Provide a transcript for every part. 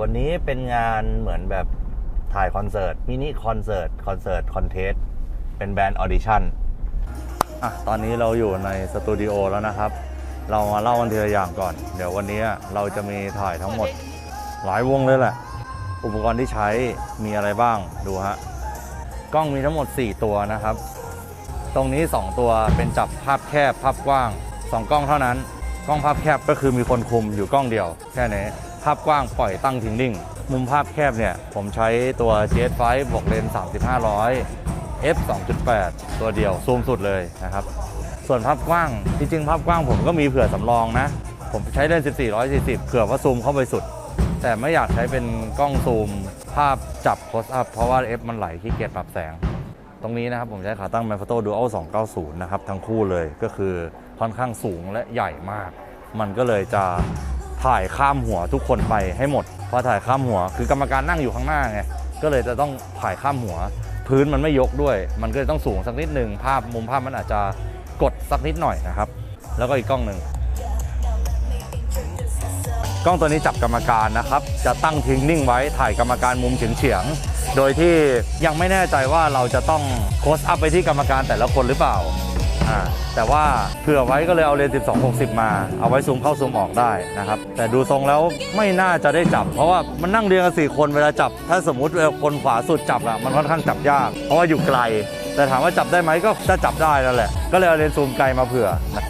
วันนี้เป็นงานเหมือนแบบถ่ายคอนเสิร์ตมินิคอนเสิร์ตคอนเสิร์ตคอนเทสเป็นแบรนด์ออดิชั่นอะตอนนี้เราอยู่ในสตูดิโอแล้วนะครับ เรามาเล่ากันทีละอย่างก่อน เดี๋ยววันนี้เราจะมีถ่ายทั้งหมดหลายวงเลยแหละ อุปกรณ์ที่ใช้มีอะไรบ้างดูฮะ กล้องมีทั้งหมด 4 ตัวนะครับ ตรงนี้ 2 ตัวเป็นจับภาพแคบภาพกว้าง 2 กล้องเท่านั้น กล้องภาพแคบก็คือมีคนคุมอยู่กล้องเดียวแค่นี้ ภาพกว้างปล่อยตั้งทิ้งนิ่ง มุมภาพแคบเนี่ย ผมใช้ตัว GS5 บวกเลนส์3500 f 2.8 ตัวเดียวซูมสุดเลยนะครับ ส่วนภาพกว้าง จริงๆ ภาพกว้างผมก็มีเผื่อสำรองนะ ผมใช้เลนส์1440 เผื่อว่าซูมเข้าไปสุด แต่ไม่อยากใช้เป็นกล้องซูม ภาพจับ close up เพราะว่า F มันไหลขี้เกียจปรับแสง ตรงนี้นะครับผมใช้ขาตั้ง m a n f r o t o Dual 290 นะครับ ทั้งคู่เลยก็คือค่อนข้างสูงและใหญ่มาก มันก็เลยจะ ถ่ายข้ามหัวทุกคนไปให้หมดพอถ่ายข้ามหัว คือกรรมการนั่งอยู่ข้างหน้าไงก็เลยจะต้องถ่ายข้ามหัว พื้นมันไม่ยกด้วย มันก็เลยต้องสูงสักนิดหนึ่งภาพมุมภาพมันอาจจะกดสักนิดหน่อยนะครับ แล้วก็อีกกล้องหนึ่งกล้องตัวนี้จับกรรมการนะครับ จะตั้งทิ้งนิ่งไว้ถ่ายกรรมการมุมเฉียงๆโดยที่ยังไม่แน่ใจว่าเราจะต้องโคสอัพไปที่กรรมการแต่ละคนหรือเปล่า อ่าแต่ว่าเผื่อไว้ก็เลยเอาเลนส์1260 มา เอาไว้ซูมเข้าซูมออกได้นะครับ แต่ดูทรงแล้วไม่น่าจะได้จับ เพราะว่ามันนั่งเรียงกันสี่คนเวลาจับ ถ้าสมมุติเวลาคนขวาสุดจับอะมันค่อนข้างจับยาก เพราะว่าอยู่ไกล แต่ถามว่าจับได้ไหมก็จะจับได้แล้วแหละ ก็เลยเอาเลนส์ซูมไกลมาเผื่อ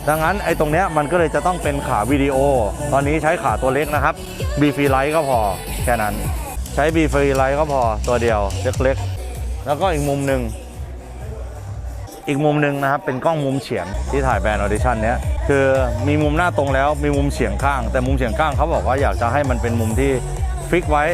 ดังนั้นไอ้ตรงเนี้ยมันก็เลยจะต้องเป็นขาวิดีโอ ตอนนี้ใช้ขาตัวเล็กนะครับบีฟีไลท์ก็พอแค่นั้น ใช้บีฟีไลท์ก็พอตัวเดียวเล็กๆแล้วก็อีกมุมหนึ่ง อีกมุมหนึ่งนะครับเป็นกล้องมุมเฉียงที่ถ่ายแบรนด์ออดิชั่นเนี้ยคือมีมุมหน้าตรงแล้วมีมุมเฉียงข้าง แต่มุมเฉียงข้างเขาบอกว่าอยากจะให้มันเป็นมุมที่ฟิกไว้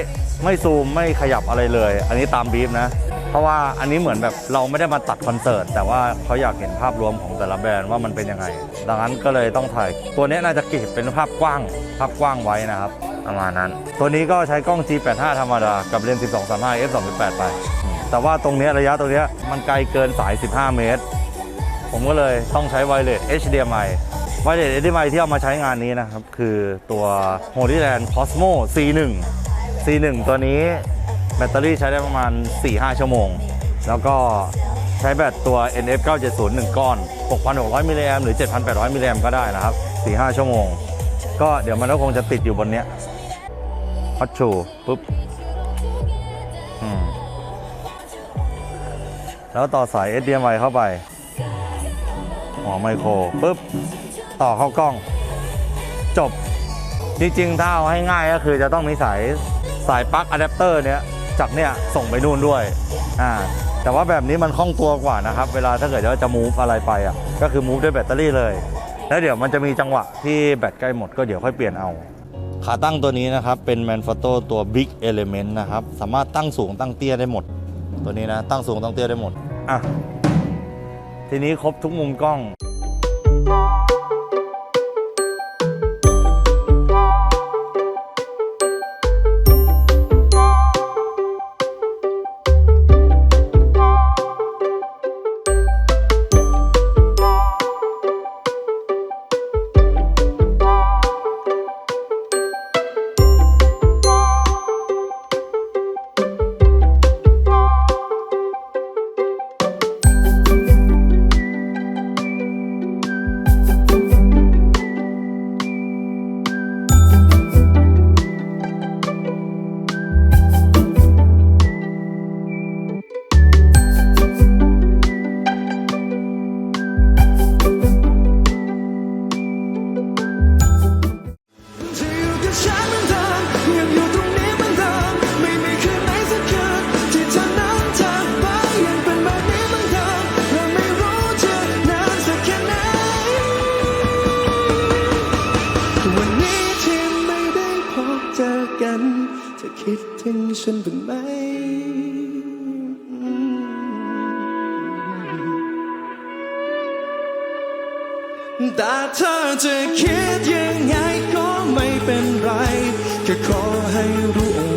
ไม่ซูมไม่ขยับอะไรเลย อันนี้ตามบีฟนะ เพราะว่าอันนี้เหมือนแบบเราไม่ได้มาตัดคอนเสิร์ต แต่ว่าเขาอยากเห็นภาพรวมของแต่ละแบรนด์ว่ามันเป็นยังไง ดังนั้นก็เลยต้องถ่าย ตัวนี้น่าจะเก็บเป็นภาพกว้าง ภาพกว้างไว้นะครับประมาณนั้น ตัวนี้ก็ใช้กล้อง G85 ธรรมดา กับเลนส์1235 f 2.8ไปอืม แต่ว่าตรงนี้ระยะตรงนี้มันไกลเกินสาย 15 เมตร ผมก็เลยต้องใช้ไวเลส HDMI ไวเลส HDMI ที่เอามาใช้งานนี้นะครับ คือตัว Holyland Cosmo C1 C1 ตัวนี้แบตเตอรี่ใช้ได้ประมาณ 4-5 ชั่วโมง แล้วก็ใช้แบตตัว NF 970 1 ก้อน 6,600 มิลลิแอมหรือ 7,800 มิลลิแอมก็ได้นะครับ 4-5 ชั่วโมง ก็เดี๋ยวมันก็คงจะติดอยู่บนเนี้ยฮอตชูปุ๊บ อืม แล้วต่อสาย HDMI เข้าไปหัวไมโครปุ๊บ ต่อเข้ากล้อง จบ จริงๆ ถ้าเอาให้ง่ายก็คือจะต้องมีสายสายปลั๊กอะแดปเตอร์เนี้ยจากเนี้ยส่งไปนู่นด้วยอ่าแต่ว่าแบบนี้มันคล่องตัวกว่านะครับ เวลาถ้าเกิดว่าจะมูฟอะไรไปอะก็คือมูฟด้วยแบตเตอรี่เลย แล้วเดี๋ยวมันจะมีจังหวะที่แบตใกล้หมดก็เดี๋ยวค่อยเปลี่ยนเอา ขาตั้งตัวนี้นะครับ เป็น Manfrotto ตัว Big Element นะครับ สามารถตั้งสูงตั้งเตี้ยได้หมด ตัวนี้นะตั้งสูงตั้งเตี้ยได้หมด อะทีนี้ครบทุกมุมกล้อง ฉันบ้างไหม แต่เธอจะคิดยังไงก็ไม่เป็นไร แค่ขอให้รู้